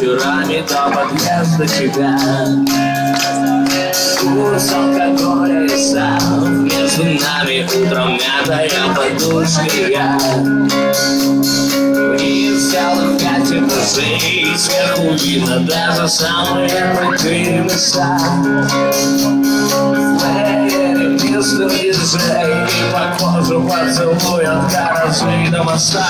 вечерами до подъезда тебя. Курс алкоголя и сам Между нами утром мятая подушка я. Вниз целых пять этажей Сверху видно даже самые крутые места. Мистер диджей По кожу поцелуй от гаражей до моста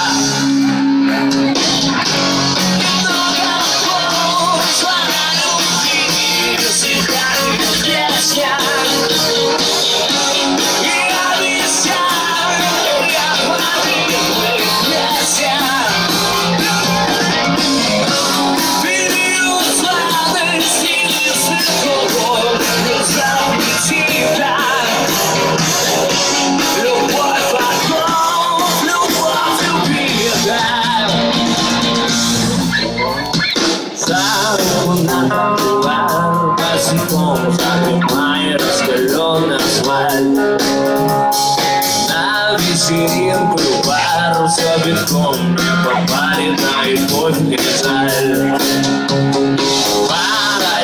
На вечеринку бар все битком Не попали на любовь не жаль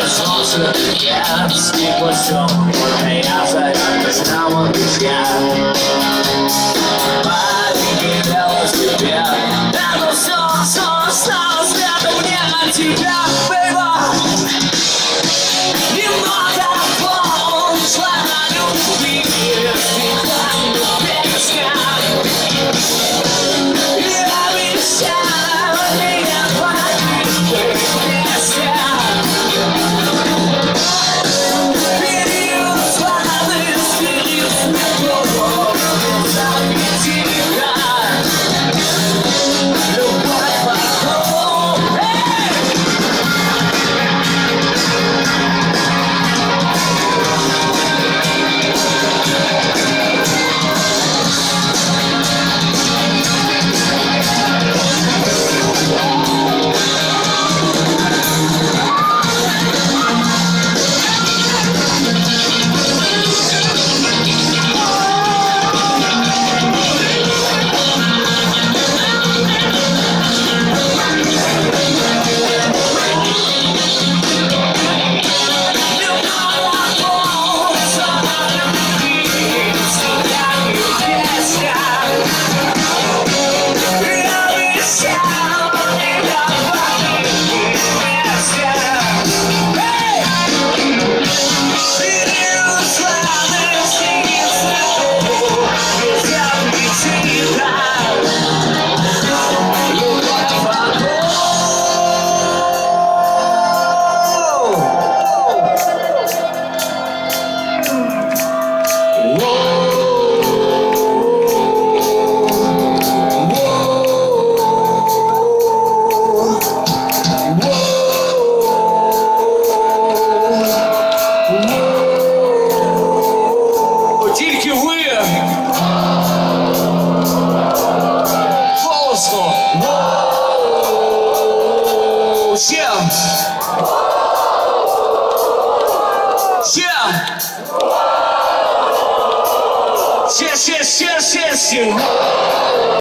солнца Яркий плащом Моя зарядка стала друзья Парень велосипед Это все, что осталось рядом мне от тебя, goes, yeah. Yeah. Yes, yes, yes, yes, yeah.